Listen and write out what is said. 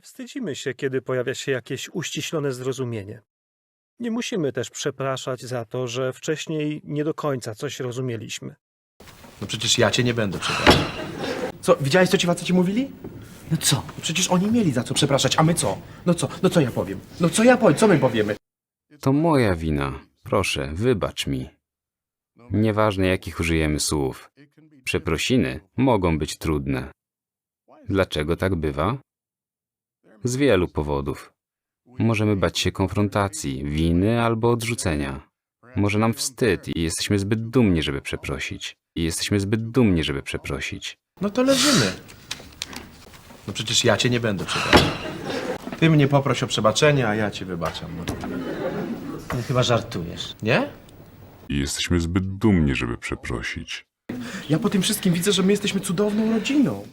Nie wstydzimy się, kiedy pojawia się jakieś uściślone zrozumienie. Nie musimy też przepraszać za to, że wcześniej nie do końca coś rozumieliśmy. No przecież ja cię nie będę przepraszał. Co, widziałeś, co ci faceci mówili? No co? Przecież oni mieli za co przepraszać, a my co? No co? No co ja powiem? No co ja powiem? Co my powiemy? To moja wina. Proszę, wybacz mi. Nieważne jakich użyjemy słów. Przeprosiny mogą być trudne. Dlaczego tak bywa? Z wielu powodów. Możemy bać się konfrontacji, winy albo odrzucenia. Może nam wstyd i jesteśmy zbyt dumni, żeby przeprosić. I jesteśmy zbyt dumni, żeby przeprosić. No to leżymy. No przecież ja cię nie będę przepraszał. Ty mnie poproś o przebaczenie, a ja cię wybaczam. No. No, chyba żartujesz. Nie? I jesteśmy zbyt dumni, żeby przeprosić. Ja po tym wszystkim widzę, że my jesteśmy cudowną rodziną.